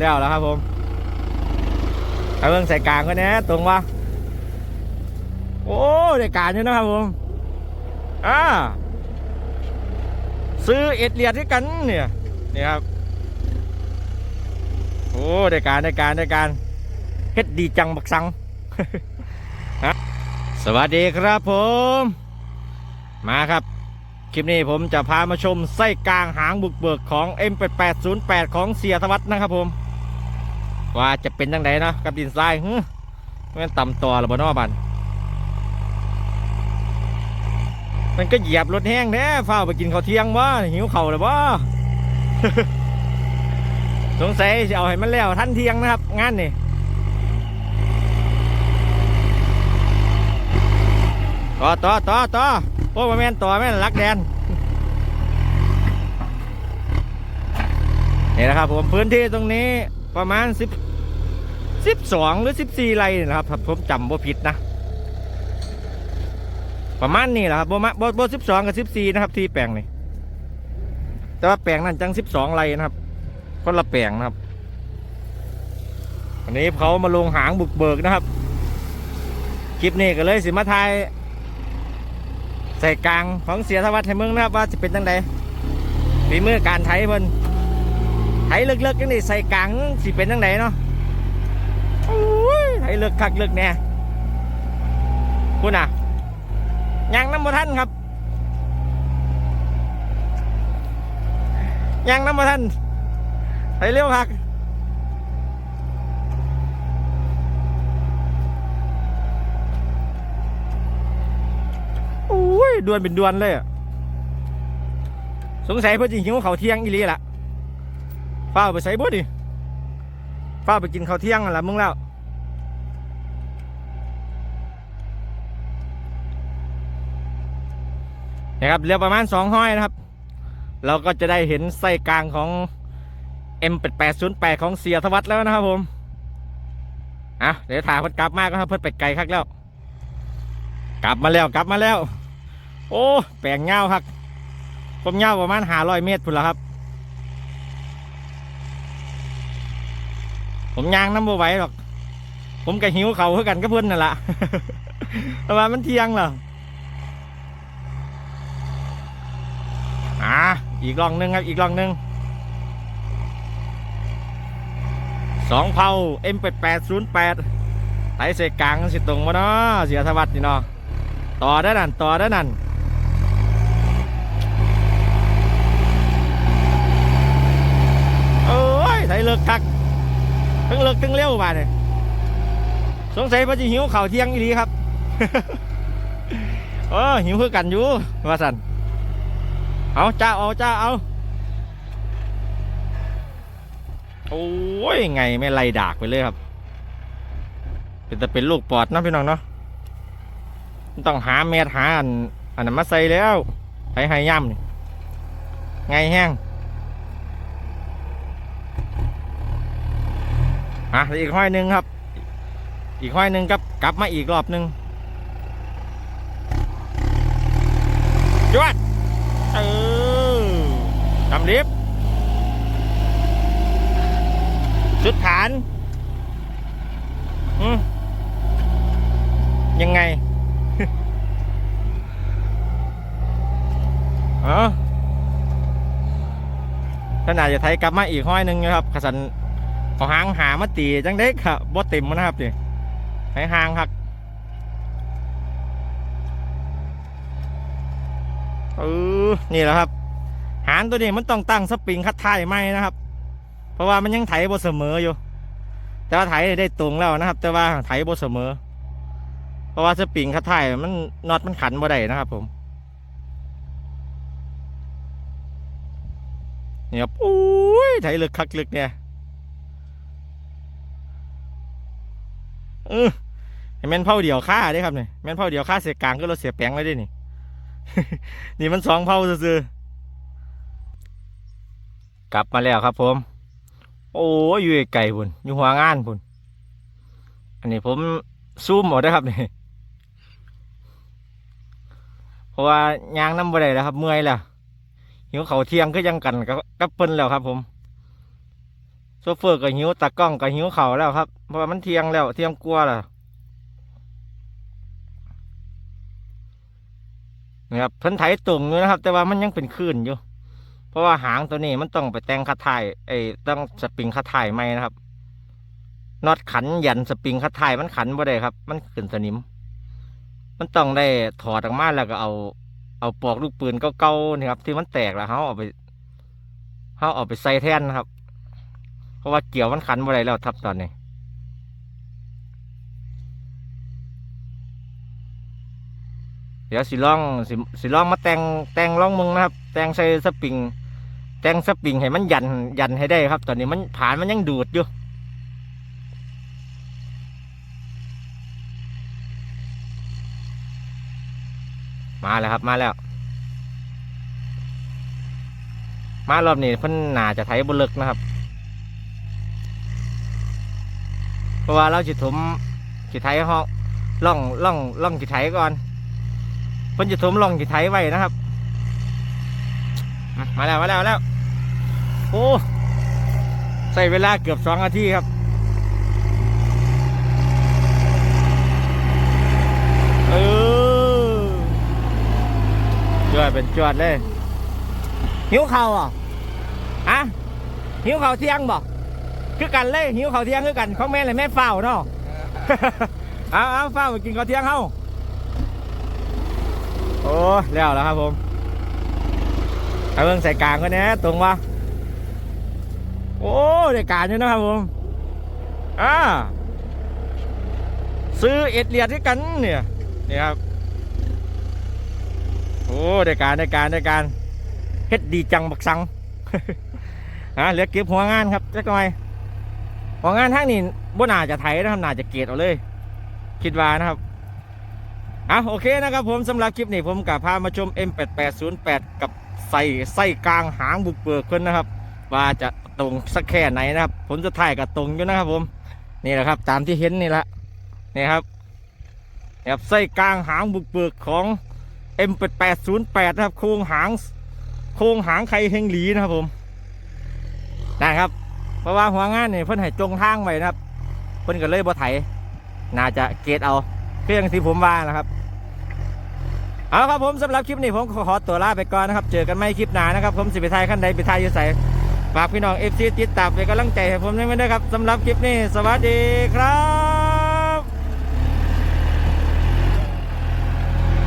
แล้วแล้วครับผมเอาเบิ่งใส่กลางกันนะตรงวะโอ้ได้การอยู่นะครับผมอ่าซื้อเอ็ดเลียดด้วยกันเนี่ยนี่ครับโอ้ได้การได้การได้การเฮ็ดดีจังบักสังฮะสวัสดีครับผม มาครับ ลิปนี้ผมจะพามาชมไส้กลางหางบุกเบิกของ M8808 ของเสียธวัฒน์นะครับผม ว่าจะเป็นยังไงนะกับดินทรายฮึมันต่ำต่อหรือบ่นอบันมันก็เหยียบรถแห้งแท้เฝ้าไปกินข้าวเที่ยงวะหิวเข่าวหรือวะสงสัยจะเอาให้มันแล้วท่านเที่ยงนะครับงานนี่ต่อต่อต่อต่อ อ้มาแม่นต่อแม่นรักแดนนี่นะครับผมพื้นที่ตรงนี้ประมาณ10 12หรือ14ไร่นะครับถ้าผมจำบ่ผิดนะ ประมาณนี้แหละครับบ่มาบ่บ่12กับ14นะครับ ที่แปลงนี่แต่ว่าแปลงนั้นจัง12ไร่นะครับคนละแปลงนะครับวันนี้เขามาลงหางบุกเบิกนะครับ คลิปนี้ก็เลยสิมาทาย ใส่กลางของเสียธวัฒน์ให้เมืองนะครับว่าจะเป็นจังไดฝีมือการไถเพิ่นไถเลิกๆจังนี่ใส่กลางสิเป็นจังไดเนาะโอ้ยไถเลิกคักเลิกแน่คุณอะยังน้ำบ่ทันครับยังน้ำบ่ทันไถเร็วคัก โอ้ยดวนเป็นดวนเลยอะสงสัยเพื่อจะหิวเขาเที่ยงอีหลีละฝ้าไปใส่บ่ดิฝ้าไปกินข้าวเที่ยงละมึงแล้วนะครับเหลือประมาณสองห้อยนะครับ เราก็จะได้เห็นไส้กลางของ M8808 ของเสียธวัฒน์แล้วนะครับผมอะเดี๋ยวถ่ายเพิ่นกลับมาก็ครับเพิ่นไปไกลคักแล้ว กลับมาแล้วกลับมาแล้ว โอ้แปลงเงาครับผมเงาประมาณหาร้อยเมตรพุ่นละครับ ผมยางน้ำบ่ไหวหรอก ผมก็หิวเขาวคือกันก็เพื่อนนั่นแหละแต่ว่ามันเที่ยงเหรออ่าอีกลองหนึงครับ อีกลองหนึงสองเผา M8808 ไตเสกกลางสิตรงมาเนาะเสียธวัฒน์นี่เนาะต่อได้นั่น ต่อได้นั่น โอ้ยไถ เลิกคักทั้งเลิกทั้งเร็วมาเนี่ยสงสัยว่าจะหิวข่าวเที่ยงอีดีครับเออหิวคือกันอยู่ว่าสันเอาจ้าเอาจ้าเอาโอ้ยไงไม่ไล่ดากไปเลยครับ เป็นแต่เป็นลูกปอดเนาะพี่น้องเนาะต้องหาเม็ดหาอันอันนั้นมาใส่แล้วไห้ไห้ย่ำนี่ไงแห้ง อะอีกห้อยหนึ่งครับ อีกห้อยหนึ่งครับกลับมาอีกรอบหนึ่งจวดเออทำลิฟต์สุดฐานอืมยังไงเออขนาดจะไทยกลับมาอีกห้อยหนึ่งนะครับขสัน เอาหางหามาตีจังเด็กครับบ่เต็มมันะครับนี่ให้หางหักเออนี่แหละครับ หางตัวนี้มันต้องตั้งสปริงคัดท้ายไหมนะครับ เพราะว่ามันยังไถบ่เสมออยู่ แต่ว่าไถได้ตรงแล้วนะครับ แต่ว่าไถบ่เสมอ เพราะว่าสปริงคัดท้ายมันน็อตมันขันบ่ได้นะครับ ผมนี่ครับอุ้ยไถลึกคักลึกเนี่ย เออแม่นเผาเดียวค่าเด้ครับเนี่ยแม่นเผาเดียวค่าเสียกลางก็เราเสียแปลงเลยเด้นี่ นี่มันสองเผาซื่อกลับมาแล้วครับผม โอ้ยอยู่ไกลพุ่นอยู่หัวงานพุ่นอันนี้ผมซูมหมดนะครับเนี่เพราะว่ายางน้ำบ่ได้แล้วครับ เมื่อยแล้วหิวเขาเที่ยงก็ยังกันกับกับเปิ้นแล้วครับผม โซเฟอร์ก็หิวตากล้องก็หิวเข่าแล้วครับ เพราะว่ามันเที่ยงแล้ว เที่ยงกลัวล้วนะครับเพิ่นไถตุ่มอยู่นะครับ แต่ว่ามันยังเป็นคลื่นอยู่ เพราะว่าหางตัวนี้มันต้องไปแต่งคัดถ่ายไอ้ต้องสปริงคัดถ่ายใหม่นะครับน็อตขันยันสปริงคัดถ่ายมันขันบ่ได้ครับ มันขึ้นสนิม มันต้องได้ถอดออกมาแล้วก็เอาเอาปลอกลูกปืนเก่าๆนี่ครับ ที่มันแตกแล้วเขาเอาไปเขาเอาไปใส่แทนนะครับ ราะว่าเกี่ยวมันขันบ่ได้แล้วทับตอนนี้เดี๋ยวสิล่องสิสิลองมาแต่งแต่งล่องมึงนะครับ แต่งใส่สปริง แต่งสปริงให้มันยันยันให้ได้ครับ ตอนนี้มันผ่านมันยังดูดอยู่มาแล้วครับมาแล้ว มารอบนี้เพิ่นหนาจะไถบนเลิกนะครับ เพ ราะว่าเราจิถมจิไถห้องล่องล่องล่องจิไถก่อนเพิ่นจะถมล่องจิไถไว้นะครับ มาแล้วมาแล้วแล้วโอ้ใส่เวลาเกือบสองนาทีครับเออจวดเป็นจวดเลยหิวเขาอะฮะหิวเขาเที่ยงบอก คือกันเลยหิวข้าวเที่ยงคือกันของแม่เลยแม่เฝ้าเนาะเอาเอาเฝ้าไปกินข้าวเที่ยงเฮาโอ้แล้วแล้วครับผมเอาเบิ่องใส่กลางกันนะตรงวะโอ้ได้การอยู่นะครับผมอ่าซื้อเอ็ดเหรียญด้วยกันเนี่ยนี่ครับโอ้ได้การได้การได้การเฮ็ดดีจังบักสังฮะเหลือเก็บหัวงานครับจักหน่อย หัวงานทั้งนี้บ่น่าจะไถนะครับน่าจะเกตเอาเลย คิดว่านะครับอะโอเคนะครับผมสำหรับคลิปนี้ผมกับพามาชม M8808 กับใส่ไส้กลางหางบุกเบิกคนนะครับ ว่าจะตรงสักแค่ไหนนะครับ ผมจะถ่ายกับตรงอยู่นะครับผมนี่แหละครับตามที่เห็นนี่แหละนี่ครับนี่ครับไส้กลางหางบุกเบิกของ M8808 นะครับโครงหางโครงหางไข่เฮงหลีนะครับผมนะครับ เพราะว่าหัวงานเนี่ยเพิ่นให้จงทางไว้นะครับ เพิ่นก็เลยบ่ไถน่าจะเกตเอาเพียงที่ผมว่านะครับ เอาครับผมสำหรับคลิปนี้ผมขอตัวลาไปก่อนนะครับ เจอกันไม่คลิปหน้านะครับ ผมสิไปไทยขั้นใดไปไทยอยู่ใส่ฝากพี่น้องเอฟซีติดตามเป็นกำลังใจให้ผมด้วยนะครับสำหรับคลิปนี้ สวัสดีครับ